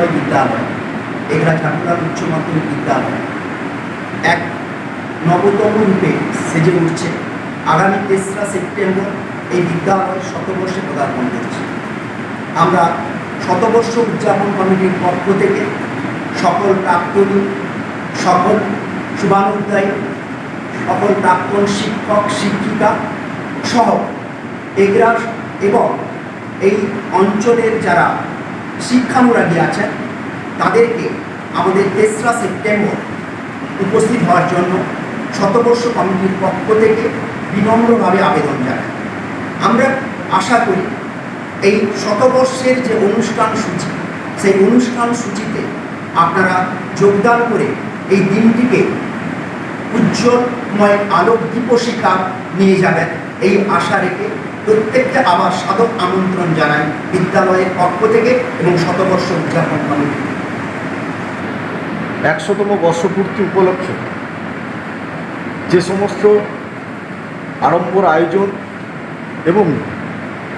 উদয় বিদ্যালয়। এগুলা ঠাকুরাল উচ্চ মাধ্যমিক বিদ্যালয়। এক নবতম রূপে সেজে উঠছে। আগামী তেসরা সেপ্টেম্বর এই বিদ্যালয় শতবর্ষে পদার্পণ করছে। আমরা শতবর্ষ উদযাপন কমিটির পক্ষ থেকে সকল প্রাক্তনী, সকল শুভানুদ্দায়ী সকল প্রাক্তন শিক্ষক, শিক্ষিকা সহ এগরা এবং এই অঞ্চলের যারা শিক্ষানুরাগী আছেন, তাদেরকে আমাদের তেসরা সেপ্টেম্বর উপস্থিত হওয়ার জন্য শতবর্ষ কমিটির পক্ষ থেকে বিনম্রভাবে আবেদন জানাই। আমরা আশা করি এই শতবর্ষের যে অনুষ্ঠান সূচি, সেই অনুষ্ঠান সূচিতে আপনারা যোগদান করে এই দিনটিকে উজ্জ্বলময় আলোক দীপশিখা নিয়ে যাবেন, এই আশা রেখে প্রত্যেককে আবার সাধক আমন্ত্রণ জানাই বিদ্যালয়ের পক্ষ থেকে এবং শতবর্ষ উদযাপন কমিটি একশোতম বর্ষপূর্তি উপলক্ষে যে সমস্ত আড়ম্বর আয়োজন এবং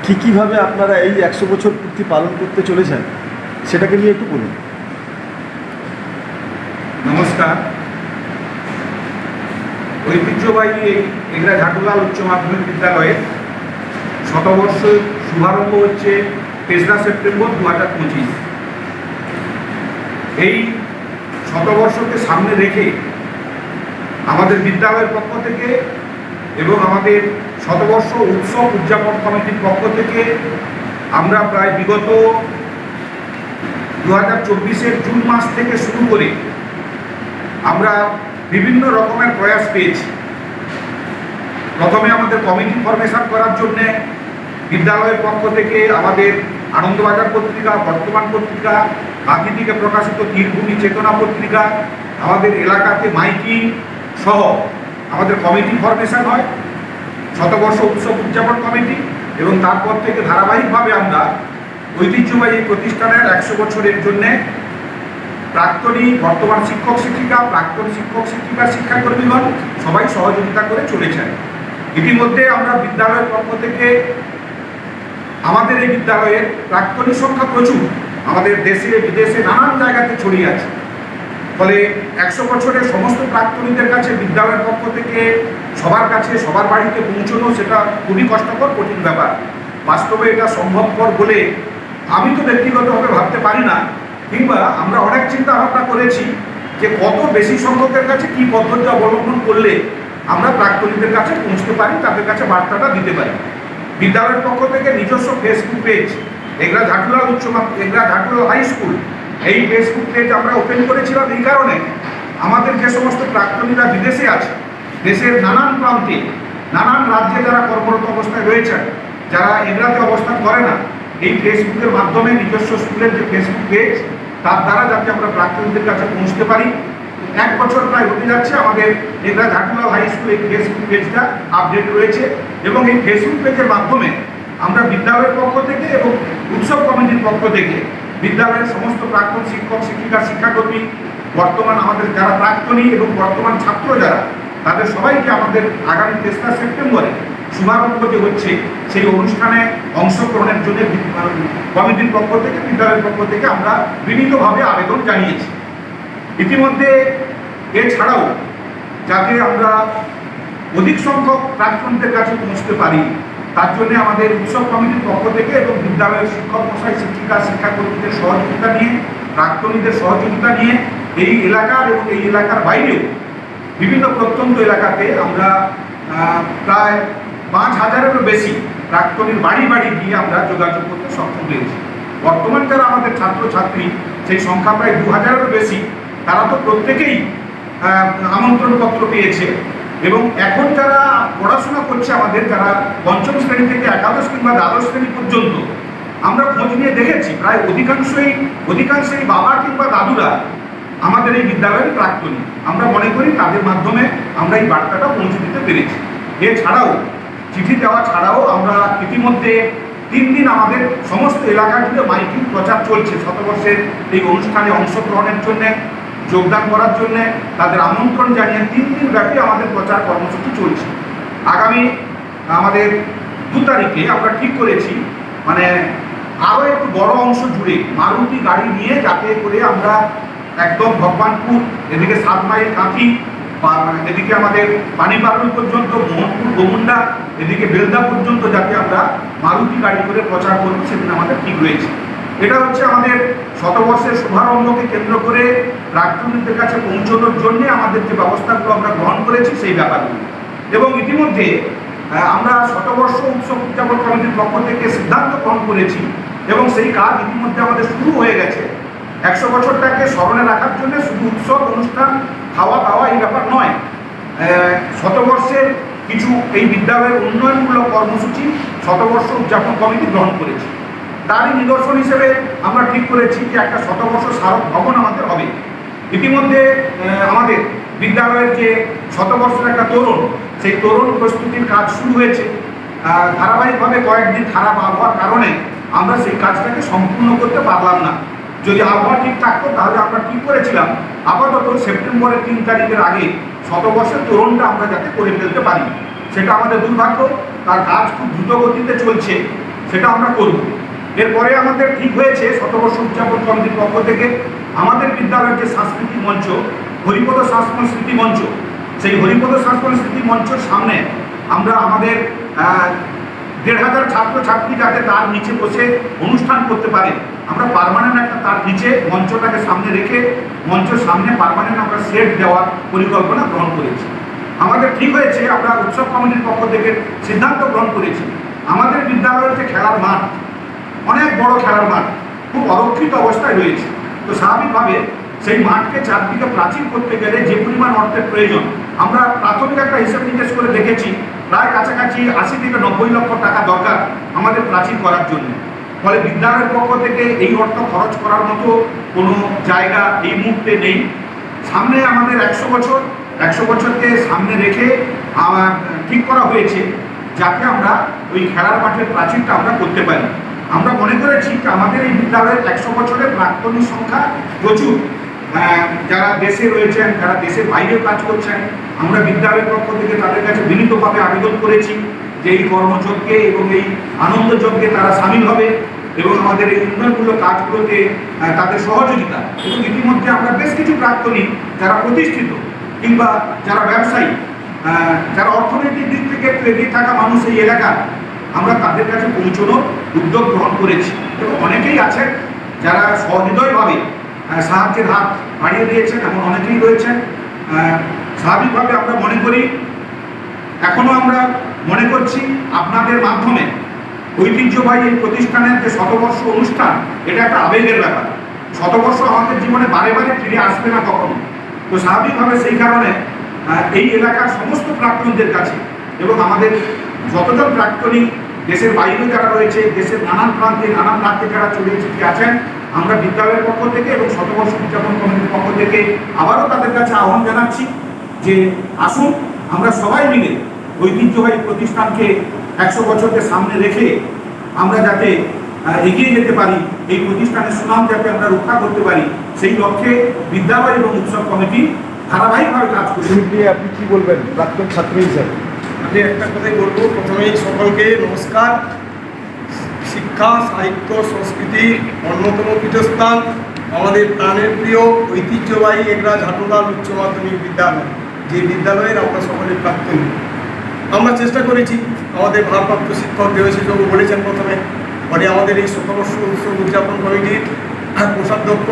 কী কীভাবে আপনারা এই একশো বছর পূর্তি পালন করতে চলেছেন সেটাকে নিয়ে একটু বলুন। নমস্কার। ঐতিহ্যবাহী এই এগরা ঝাটুলাল উচ্চ মাধ্যমিক বিদ্যালয়ের শতবর্ষ শুভারম্ভ হচ্ছে তেসরা সেপ্টেম্বর দু হাজার পঁচিশ। এই শতবর্ষকে সামনে রেখে আমাদের বিদ্যালয়ের পক্ষ থেকে এবং আমাদের শতবর্ষ উৎসব উদযাপন কমিটির পক্ষ থেকে আমরা প্রায় বিগত দু হাজার চব্বিশের জুন মাস থেকে শুরু করে আমরা বিভিন্ন রকমের প্রয়াস পেয়েছি। প্রথমে আমাদের কমিটি ফরমেশন করার জন্যে বিদ্যালয়ের পক্ষ থেকে আমাদের আনন্দবাজার পত্রিকা, বর্তমান পত্রিকা কাকি থেকে প্রকাশিত তীরভূমি চেতনা পত্রিকা, আমাদের এলাকাতে মাইকিং সহ আমাদের কমিটি ফরমেশন হয়, শতবর্ষ উৎসব উদযাপন কমিটি এবং তারপর থেকে ধারাবাহিকভাবে আমরা ঐতিহ্যবাহী প্রতিষ্ঠানের একশো বছরের জন্যে প্রাক্তনী বর্তমান শিক্ষক শিক্ষিকা, প্রাক্তন শিক্ষক শিক্ষিকা, শিক্ষাকর্মীগণ সবাই সহযোগিতা করে চলেছেন। ইতিমধ্যে আমরা বিদ্যালয়ের পক্ষ থেকে আমাদের এই বিদ্যালয়ের প্রাক্তনী সংখ্যা প্রচুর। আমাদের দেশে, বিদেশে নানান জায়গাতে ছড়িয়ে আছে। ফলে একশো বছরের সমস্ত প্রাক্তনীদের কাছে বিদ্যালয়ের পক্ষ থেকে সবার কাছে, সবার বাড়িতে পৌঁছানো সেটা খুবই কষ্টকর, কঠিন ব্যাপার। বাস্তবে এটা সম্ভবপর বলে আমি তো ব্যক্তিগতভাবে ভাবতে পারি না। কিংবা আমরা অনেক চিন্তা ভাবনা করেছি যে কত বেশি সংখ্যকের কাছে কি পদ্ধতি অবলম্বন করলে আমরা প্রাক্তনীদের কাছে পৌঁছতে পারি, তাদের কাছে বার্তাটা দিতে পারি। বিদ্যালয়ের পক্ষ থেকে নিজস্ব ফেসবুক পেজ এগরা ঝাটুলা উচ্চ এগরা ঝাটুলা হাই স্কুল এই ফেসবুক পেজ আমরা ওপেন করেছিলাম এই কারণে আমাদের যে সমস্ত প্রাক্তনীরা বিদেশে আছে, দেশের নানান প্রান্তে, নানান রাজ্যে যারা কর্মরত অবস্থায় রয়েছেন, যারা এগরাতে অবস্থান করে না, এই ফেসবুকের মাধ্যমে নিজস্ব স্কুলের যে ফেসবুক পেজ তার দ্বারা যাতে আমরা প্রাক্তনীদের কাছে পৌঁছতে পারি এক বছর প্রায় হতে যাচ্ছে। আমাদের এগরা ঝাটুলাল হাই স্কুল এই ফেসবুক পেজটা আপডেট রয়েছে এবং এই ফেসবুক পেজের মাধ্যমে আমরা বিদ্যালয়ের পক্ষ থেকে এবং উৎসব কমিটির পক্ষ থেকে বিদ্যালয়ের সমস্ত প্রাক্তন শিক্ষক, শিক্ষিকা, শিক্ষাকর্মী, বর্তমান আমাদের যারা প্রাক্তনী এবং বর্তমান ছাত্র যারা, তাদের সবাইকে আমাদের আগামী তেসরা সেপ্টেম্বরে শুভারম্ভ যে হচ্ছে সেই অনুষ্ঠানে অংশগ্রহণের জন্য কমিটির পক্ষ থেকে, বিদ্যালয়ের পক্ষ থেকে আমরা বিনীতভাবে আবেদন জানিয়েছি। ইতিমধ্যে এছাড়াও যাতে আমরা অধিক সংখ্যক প্রাক্তনীদের কাছে পৌঁছতে পারি, তার জন্য আমাদের উৎসব কমিটির পক্ষ থেকে এবং বিদ্যালয়ের শিক্ষক মশাই, শিক্ষিকা, শিক্ষাকর্মীদের সহযোগিতা নিয়ে, প্রাক্তনীদের সহযোগিতা নিয়ে এই এলাকার এবং এই এলাকার বাইরেও বিভিন্ন প্রত্যন্ত এলাকাতে আমরা প্রায় পাঁচ হাজারেরও বেশি প্রাক্তনীর বাড়ি বাড়ি গিয়ে আমরা যোগাযোগ করতে সক্ষম হয়েছি। বর্তমান যারা আমাদের ছাত্রছাত্রী, সেই সংখ্যা প্রায় দু হাজারেরও বেশি। তারা তো প্রত্যেকেই আমন্ত্রণপত্র পেয়েছে। এবং এখন যারা পড়াশোনা করছে আমাদের, যারা পঞ্চম শ্রেণি থেকে একাদশ কিংবা দ্বাদশ শ্রেণি পর্যন্ত, আমরা খোঁজ নিয়ে দেখেছি, প্রায় অধিকাংশই অধিকাংশই বাবা কিংবা দাদুরা আমাদের এই বিদ্যালয়ের প্রাক্তনী। আমরা মনে করি তাদের মাধ্যমে আমরা এই বার্তাটা পৌঁছে দিতে পেরেছি। এছাড়াও, চিঠি দেওয়া ছাড়াও আমরা ইতিমধ্যে তিন দিন আমাদের সমস্ত এলাকা জুড়ে মাইকিং প্রচার চলছে। শতবর্ষের এই অনুষ্ঠানে অংশগ্রহণের জন্য যোগদান করার জন্য তাদের আমন্ত্রণ জানিয়ে তিন দিন ব্যাপী আমাদের প্রচার কর্মসূচি চলছে। আগামী, আমাদের দু তারিখে আমরা ঠিক করেছি মানে আরও একটু বড় অংশ জুড়ে মারুতি গাড়ি নিয়ে যাতে করে আমরা একদম ভগবানপুর, এদিকে সাত মাইল কাঁথি এদিকে আমাদের পানিপাটুল পর্যন্ত, মোহনপুর, গোমুন্ডা, এদিকে বেলদা পর্যন্ত যাতে আমরা মারুতি গাড়ি করে প্রচার করব, সেদিন আমাদের ঠিক রয়েছে। এটা হচ্ছে আমাদের শতবর্ষের শুভারম্ভকে কেন্দ্র করে প্রাক্তনীদের কাছে পৌঁছানোর জন্য আমাদের যে ব্যবস্থাগুলো আমরা গ্রহণ করেছি সেই ব্যাপারগুলো। এবং ইতিমধ্যে আমরা শতবর্ষ উৎসব উদযাপন কমিটির পক্ষ থেকে সিদ্ধান্ত গ্রহণ করেছি এবং সেই কাজ ইতিমধ্যে আমাদের শুরু হয়ে গেছে। একশো বছরটাকে স্মরণে রাখার জন্য শুধু উৎসব, অনুষ্ঠান, খাওয়া দাওয়া এই ব্যাপার নয়। শতবর্ষের কিছু এই বিদ্যালয়ের উন্নয়নমূলক কর্মসূচি শতবর্ষ উদযাপন কমিটি গ্রহণ করেছে। তারই নিদর্শন হিসেবে আমরা ঠিক করেছি যে একটা শতবর্ষ স্মারক ভবন আমাদের হবে। ইতিমধ্যে আমাদের বিদ্যালয়ের যে শতবর্ষের একটা তরুণ, সেই তরুণ প্রস্তুতির কাজ শুরু হয়েছে। ধারাবাহিকভাবে কয়েকদিন খারাপ আবহাওয়ার কারণে আমরা সেই কাজটাকে সম্পূর্ণ করতে পারলাম না। যদি আবহাওয়া ঠিক থাকতো, তাহলে আমরা ঠিক করেছিলাম? আপাতত সেপ্টেম্বরের তিন তারিখের আগে শতবর্ষের তরুণটা আমরা যাতে করে ফেলতে পারি, সেটা আমাদের দুর্ভাগ্য। তার কাজ খুব দ্রুত গতিতে চলছে, সেটা আমরা করব। এরপরে আমাদের ঠিক হয়েছে শতবর্ষ উদযাপন কমিটির পক্ষ থেকে আমাদের বিদ্যালয়ের যে সাংস্কৃতিক মঞ্চ, হরিপদ সাংস্কৃতিক মঞ্চ, সেই হরিপদ সাংস্কৃতিক মঞ্চের সামনে আমরা আমাদের দেড় হাজার ছাত্র ছাত্রী যাতে তার নিচে বসে অনুষ্ঠান করতে পারে, আমরা পারমানেন্ট একটা তার নিচে মঞ্চটাকে সামনে রেখে মঞ্চের সামনে পারমানেন্ট আমরা সেট দেওয়ার পরিকল্পনা গ্রহণ করেছি। আমাদের ঠিক হয়েছে, আমরা উৎসব কমিটির পক্ষ থেকে সিদ্ধান্ত গ্রহণ করেছি। আমাদের বিদ্যালয়ের যে খেলার মাঠ অনেক বড় খেলার মাঠ। খুব অরক্ষিত অবস্থায় রয়েছে। তো স্বাভাবিকভাবে সেই মাঠকে চারদিকে প্রাচীর করতে গেলে যে পরিমাণ অর্থের প্রয়োজন, আমরা প্রাথমিক একটা হিসেব নিকেশ করে দেখেছি, প্রায় কাছাকাছি আশি থেকে নব্বই লক্ষ টাকা দরকার আমাদের প্রাচীর করার জন্য। ফলে বিদ্যালয়ের পক্ষ থেকে এই অর্থ খরচ করার মতো কোনো জায়গা এই মুহূর্তে নেই। সামনে আমাদের একশো বছর, একশো বছরকে সামনে রেখে ঠিক করা হয়েছে, যাতে আমরা ওই খেলার মাঠের প্রাচীরটা আমরা করতে পারি। আমরা মনে করেছি আমাদের এই বিদ্যালয়ের একশো বছরের প্রাক্তনীর সংখ্যা প্রচুর। যারা দেশে রয়েছেন, যারা দেশের বাইরে কাজ করছেন, আমরা বিদ্যালয়ের পক্ষ থেকে তাদের কাছে বিনীতভাবে আবেদন করেছি যে এই কর্মযজ্ঞে এবং এই আনন্দযজ্ঞে তারা সামিল হবে এবং আমাদের এই উন্নয়নমূলক কাজগুলোতে তাদের সহযোগিতা। এবং ইতিমধ্যে আমরা বেশ কিছু প্রাক্তনী যারা প্রতিষ্ঠিত কিংবা যারা ব্যবসায়ী যারা অর্থনৈতিক দিক থেকে এগিয়ে থাকা মানুষ এই এলাকার আমরা তাদের কাছে পৌঁছানোর উদ্যোগ গ্রহণ করেছি। এবং অনেকেই আছেন যারা সহৃদয়ভাবে সাহায্যের হাত বাড়িয়ে দিয়েছেন, এমন অনেকেই রয়েছেন। স্বাভাবিকভাবে আমরা মনে করি, এখনও আমরা মনে করছি আপনাদের মাধ্যমে ঐতিহ্যবাহী এই প্রতিষ্ঠানের যে শতবর্ষ অনুষ্ঠান, এটা একটা আবেগের ব্যাপার। শতবর্ষ আমাদের জীবনে বারে বারে ফিরে আসবে না কখনো। তো স্বাভাবিকভাবে সেই কারণে এই এলাকার সমস্ত প্রাক্তনীদের কাছে এবং আমাদের যতজন প্রাক্তনী দেশের বাইরে যারা রয়েছে, দেশের নানান প্রান্তে, নানান রাজ্যে যারা চলে ছিটিয়ে আছেন, আমরা বিদ্যালয়ের পক্ষ থেকে এবং শতবর্ষ উদযাপন কমিটির পক্ষ থেকে আবারও তাদের কাছে আহ্বান জানাচ্ছি যে আসুন, আমরা সবাই মিলে ঐতিহ্যবাহী প্রতিষ্ঠানকে একশো বছরকে সামনে রেখে আমরা যাতে এগিয়ে যেতে পারি, এই প্রতিষ্ঠানের সুনাম যাতে আমরা রক্ষা করতে পারি, সেই লক্ষ্যে বিদ্যালয় এবং উৎসব কমিটি ধারাবাহিকভাবে কাজ করছে। আপনি কি বলবেন? প্রাক্তন ছাত্র হিসাবে। আমি একটা কথাই বলব, প্রথমেই সকলকে নমস্কার। শিক্ষা, সাহিত্য সংস্কৃতির অন্যতম পীঠস্থান আমাদের প্রাণের প্রিয়, ঐতিহ্যবাহী এগরা ঝাটুলাল উচ্চ মাধ্যমিক বিদ্যালয়, যে বিদ্যালয়ের আমরা সকলের প্রাক্তন। আমরা চেষ্টা করেছি, আমাদের ভারপ্রাপ্ত শিক্ষক দেবশিষবাবু বলেছেন প্রথমে, পরে আমাদের এই শতবর্ষ উৎসব উদযাপন কমিটির কোষাধ্যক্ষ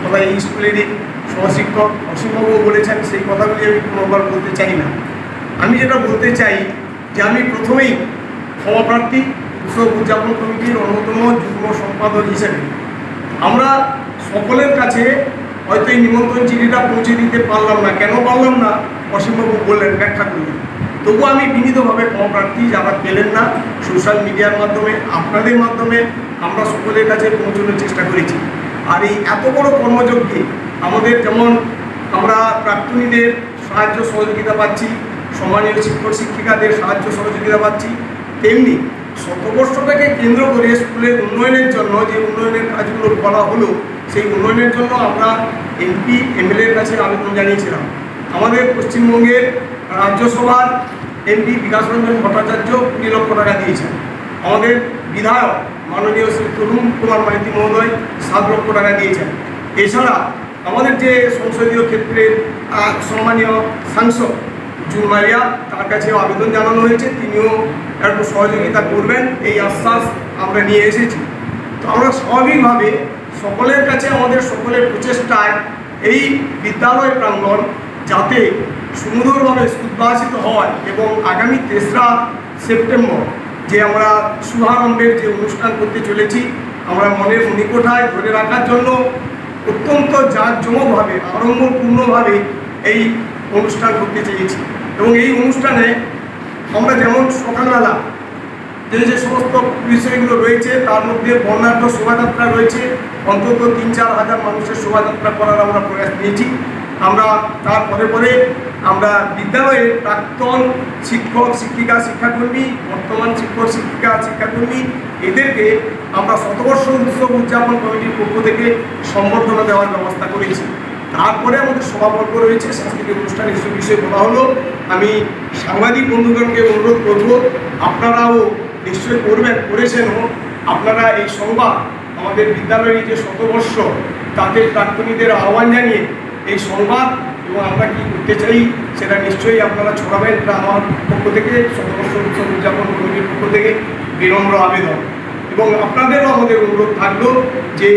তথা এই স্কুলেরই সহশিক্ষক অসীমবাবু বলেছেন, সেই কথাগুলি আমি পুনর্বার বলতে চাই না। আমি যেটা বলতে চাই যে আমি প্রথমেই ক্ষমাপ্রার্থী উৎসব উদযাপন কমিটির অন্যতম যুগ্ম সম্পাদক হিসেবে। আমরা সকলের কাছে হয়তো এই নিমন্ত্রণ চিঠিটা পৌঁছে দিতে পারলাম না। কেন পারলাম না? অসীমবাবু বললেন, ব্যাখ্যা করলেন তবু আমি বিনীতভাবে ক্ষমাপ্রার্থী যারা পেলেন না, সোশ্যাল মিডিয়ার মাধ্যমে, আপনাদের মাধ্যমে আমরা সকলের কাছে পৌঁছানোর চেষ্টা করেছি। আর এই এত বড় কর্মযজ্ঞে আমাদের যেমন আমরা প্রাক্তনীদের সাহায্য সহযোগিতা পাচ্ছি সম্মানীয় শিক্ষক, শিক্ষিকাদের সাহায্য সহযোগিতা পাচ্ছি। তেমনি শতবর্ষটাকে কেন্দ্র করে স্কুলের উন্নয়নের জন্য যে উন্নয়নের কাজগুলো করা হলো, সেই উন্নয়নের জন্য আমরা এমপি এমএলএর কাছে আবেদন জানিয়েছিলাম। আমাদের পশ্চিমবঙ্গের রাজ্যসভার এমপি বিকাশ রঞ্জন ভট্টাচার্য কুড়ি লক্ষ টাকা দিয়েছেন। আমাদের বিধায়ক মাননীয় শ্রী তরুণ কুমার মাইতি মহোদয় সাত লক্ষ টাকা দিয়েছেন। এছাড়া আমাদের যে সংসদীয় ক্ষেত্রের সম্মানীয় সাংসদ জুন মারিয়া তার কাছেও আবেদন জানানো হয়েছে। তিনিও একটু সহযোগিতা করবেন, এই আশ্বাস আমরা নিয়ে এসেছি। তো আমরা স্বাভাবিকভাবে সকলের কাছে, আমাদের সকলের প্রচেষ্টায় এই বিদ্যালয় প্রাঙ্গণ যাতে সুন্দরভাবে উদ্ভাসিত হয় এবং আগামী তেসরা সেপ্টেম্বর যে আমরা শুভারম্ভের যে অনুষ্ঠান করতে চলেছি, আমরা মনের মনিকোঠায় ধরে রাখার জন্য অত্যন্ত জাঁকজমকভাবে, আড়ম্বরপূর্ণভাবে এই অনুষ্ঠান করতে চেয়েছি। এবং এই অনুষ্ঠানে আমরা যেমন সকালবেলা যে যে সমস্ত বিষয়গুলো রয়েছে, তার মধ্যে বর্ণাঢ্য শোভাযাত্রা রয়েছে। অন্তত তিন চার হাজার মানুষের শোভাযাত্রা করার আমরা প্রয়াস নিয়েছি। আমরা তার পরে পরে আমরা বিদ্যালয়ে প্রাক্তন শিক্ষক, শিক্ষিকা, শিক্ষাকর্মী, বর্তমান শিক্ষক, শিক্ষিকা, শিক্ষাকর্মী, এদেরকে আমরা শতবর্ষ উৎসব উদযাপন কমিটির পক্ষ থেকে সম্বর্ধনা দেওয়ার ব্যবস্থা করেছি। তারপরে আমাদের সভাপর্ব রয়েছে, সাংস্কৃতিক অনুষ্ঠান এসব বিষয়ে বলা হলো। আমি সাংবাদিক বন্ধুগণকে অনুরোধ করব, আপনারাও নিশ্চয়ই করবেন করেছেনও আপনারা এই সংবাদ, আমাদের বিদ্যালয়ের যে শতবর্ষ তাদের প্রাক্তনীদের আহ্বান জানিয়ে এই সংবাদ এবং আমরা কী করতে চাই, সেটা নিশ্চয়ই আপনারা ছড়াবেন, এটা আমার পক্ষ থেকে শতবর্ষ উৎসব উদযাপন কমিটির পক্ষ থেকে বিনম্র আবেদন। এবং আপনাদেরও আমাদের অনুরোধ থাকল যে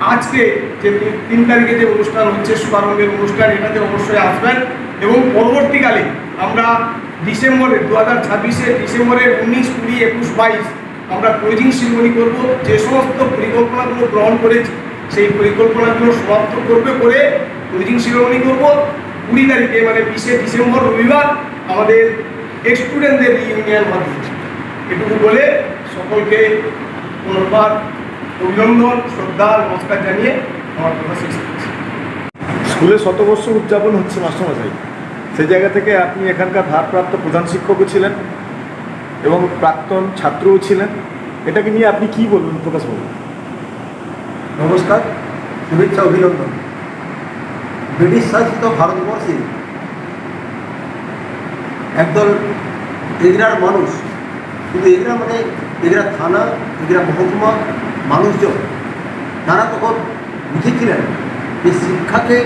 আজকে যে তিন- তারিখে যে অনুষ্ঠান হচ্ছে শুভারম্ভের অনুষ্ঠান, এটাতে অবশ্যই আসবেন এবং পরবর্তীকালে আমরা ডিসেম্বরের দু হাজার ছাব্বিশে ডিসেম্বরের উনিশ, কুড়ি, একুশ, বাইশ আমরা ক্লোজিং সেরিমনি করব। যে সমস্ত পরিকল্পনাগুলো গ্রহণ করেছি, সেই পরিকল্পনাগুলো সমাপ্ত করবে করে ক্লোজিং সেরিমনি করব। কুড়ি তারিখে মানে বিশে ডিসেম্বর, রবিবার আমাদের স্টুডেন্টদের ইউনিয়ন হবে। এটুকু বলে সকলকে পুনর্বার অভিনন্দন শ্রদ্ধা নমস্কার জানিয়ে আমার কথা শেষ করছি। স্কুলে শতবর্ষ উদযাপন হচ্ছে মাস্টারমশাই। সেই জায়গা থেকে আপনি এখানকার ভারপ্রাপ্ত প্রধান শিক্ষকও ছিলেন এবং প্রাক্তন ছাত্রও ছিলেন। এটাকে নিয়ে আপনি কি বলবেন প্রকাশ বাবু নমস্কার শুভেচ্ছা অভিনন্দন। ব্রিটিশ শাসিত ভারতবর্ষে একদল এগরার মানুষ কিন্তু এগরা মানে এগরা থানা এগরা মহকুমা মানুষজন, তারা তখন বুঝেছিলেন যে শিক্ষাকে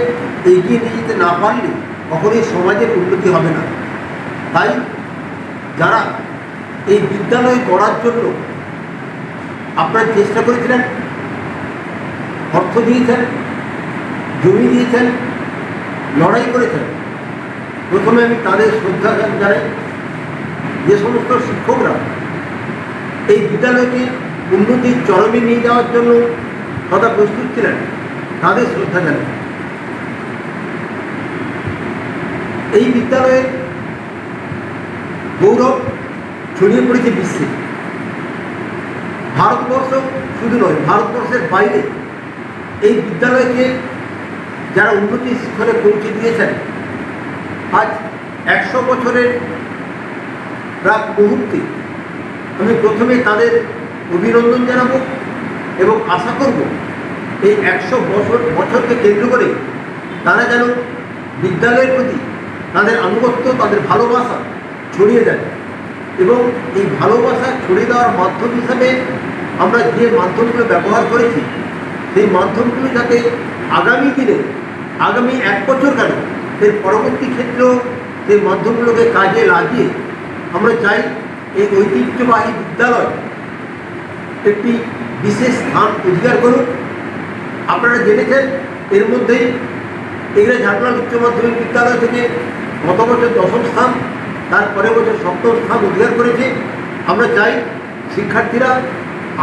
এগিয়ে নিয়ে যেতে না পারলে কখনোই সমাজের উন্নতি হবে না। তাই যারা এই বিদ্যালয় করার জন্য আপনার চেষ্টা করেছিলেন, অর্থ দিয়েছেন, জমি দিয়েছেন, লড়াই করেছেন, প্রথমে আমি তাদের শ্রদ্ধা জানাই যে সমস্ত শিক্ষকরা এই বিদ্যালয়কে উন্নতির চরমে নিয়ে যাওয়ার জন্য সদা প্রস্তুত ছিলেন। তাদের শ্রদ্ধা জানাই এই বিদ্যালয়ের গৌরব ছড়িয়ে পড়েছে বিশ্বে। ভারতবর্ষ শুধু নয়, ভারতবর্ষের বাইরে এই বিদ্যালয়কে যারা উন্নতি শিখরে পৌঁছে দিয়েছেন, আজ একশো বছরের প্রাক মুহূর্তে আমি প্রথমে তাদের অভিনন্দন জানাব এবং আশা করব এই একশো বছর বছরকে কেন্দ্র করে তারা যেন বিদ্যালয়ের প্রতি তাদের আনুগত্য, তাদের ভালোবাসা ছড়িয়ে দেয় এবং এই ভালোবাসা ছড়িয়ে দেওয়ার মাধ্যম হিসাবে আমরা যে মাধ্যমগুলো ব্যবহার করেছি, সেই মাধ্যমগুলো যাতে আগামী দিনে, আগামী এক বছর কেন এর পরবর্তী ক্ষেত্রেও সেই মাধ্যমগুলোকে কাজে লাগিয়ে আমরা চাই এই ঐতিহ্যবাহী বিদ্যালয় একটি বিশেষ স্থান অধিকার করুক আপনারা জেনেছেন, এর মধ্যেই এগুলো ঝাড়গ্রাম উচ্চ মাধ্যমিক বিদ্যালয় থেকে গত বছর দশম স্থান, তার পরের বছর সপ্তম স্থান অধিকার করেছে। আমরা চাই শিক্ষার্থীরা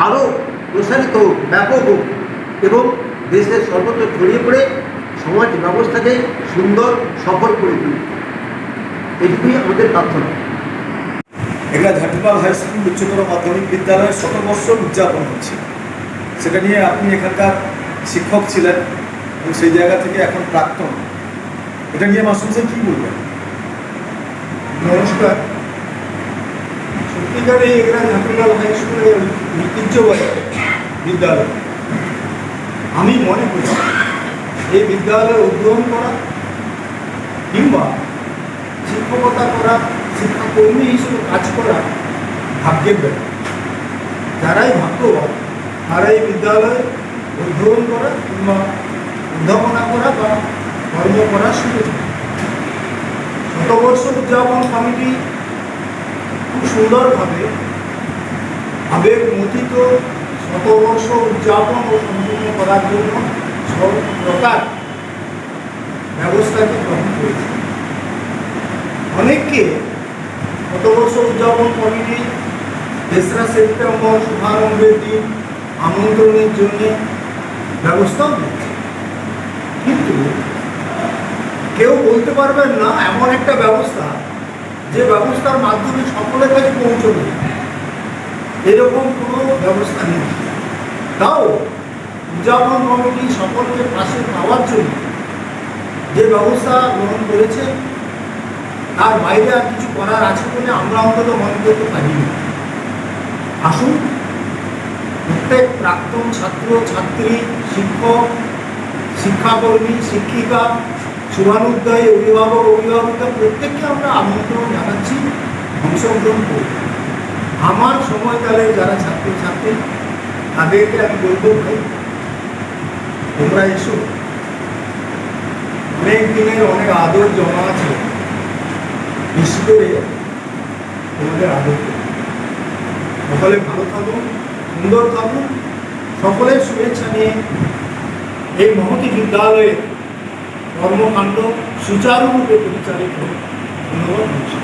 আরও প্রসারিত হোক ব্যাপক হোক এবং দেশের সর্বত্র ছড়িয়ে পড়ে সমাজ ব্যবস্থাকে সুন্দর, সফল করে তুলুক। এটুকুই আমাদের প্রার্থনা। এগুলা ঝাটুপাল হাই স্কুল উচ্চতর মাধ্যমিক বিদ্যালয়ের শতবর্ষ উদযাপন হচ্ছে। সেটা নিয়ে আপনি এখানকার শিক্ষক ছিলেন এবং সেই জায়গা থেকে এখন প্রাক্তন। এটা নিয়ে মাস্টারমশাই কী বলবেন? নমস্কার। সত্যিকারে এগুলা ঝাঁকুলাল হাই স্কুলের ঐতিহ্যবাহী বিদ্যালয়। আমি মনে করি এই বিদ্যালয়ে অধ্যয়ন করা কিংবা শিক্ষকতা করা শিক্ষাকর্মী হিসেবে কাজ করা ভাগ্যের ব্যাপার যারাই ভাগ্যবান তারা এই বিদ্যালয়ে অধ্যয়ন করা কিংবা অধ্যাপনা করা বা কর্ম করার সুযোগ। শতবর্ষ উদযাপন কমিটি খুব সুন্দরভাবে আবেগ মথিত শতবর্ষ উদযাপন ও সম্পূর্ণ করার জন্য সব প্রকার ব্যবস্থাকে গ্রহণ করেছে অনেককে শতবর্ষ উদযাপন কমিটি তেসরা সেপ্টেম্বর শুভারম্ভের দিন আমন্ত্রণের জন্য ব্যবস্থাও নিচ্ছে। কিন্তু কেউ বলতে পারবেন না, এমন একটা ব্যবস্থা যে ব্যবস্থার মাধ্যমে সকলের কাছে পৌঁছবে। এরকম কোনো ব্যবস্থা নেই। তাও উদযাপন কমিটি সকলকে পাশে পাওয়ার জন্য যে ব্যবস্থা গ্রহণ করেছে তার বাইরে আর কিছু করার আছে বলে আমরা অন্তত মনে করতে পারিনি। আসুন, প্রত্যেক প্রাক্তন ছাত্র, ছাত্রী, শিক্ষক, শিক্ষাকর্মী, শিক্ষিকা শুভানুদ্দয়ী অভিভাবক, অভিভাবিকা, প্রত্যেককে আমরা আমন্ত্রণ জানাচ্ছি, অংশগ্রহণ করব। আমার সময়কালে যারা ছাত্র, ছাত্রী, তাদেরকে আমি বলব, ভাই, তোমরা এসো। অনেক দিনের অনেক আদর জমা আছে। বেশি করে তোমাদের আদর সকলে ভালো থাকুন, সুন্দর থাকুন সকলের শুভেচ্ছা নিয়ে এই মহতি বিদ্যালয়ের কর্মকাণ্ড সুচারুরূপে পরিচালিত। ধন্যবাদ।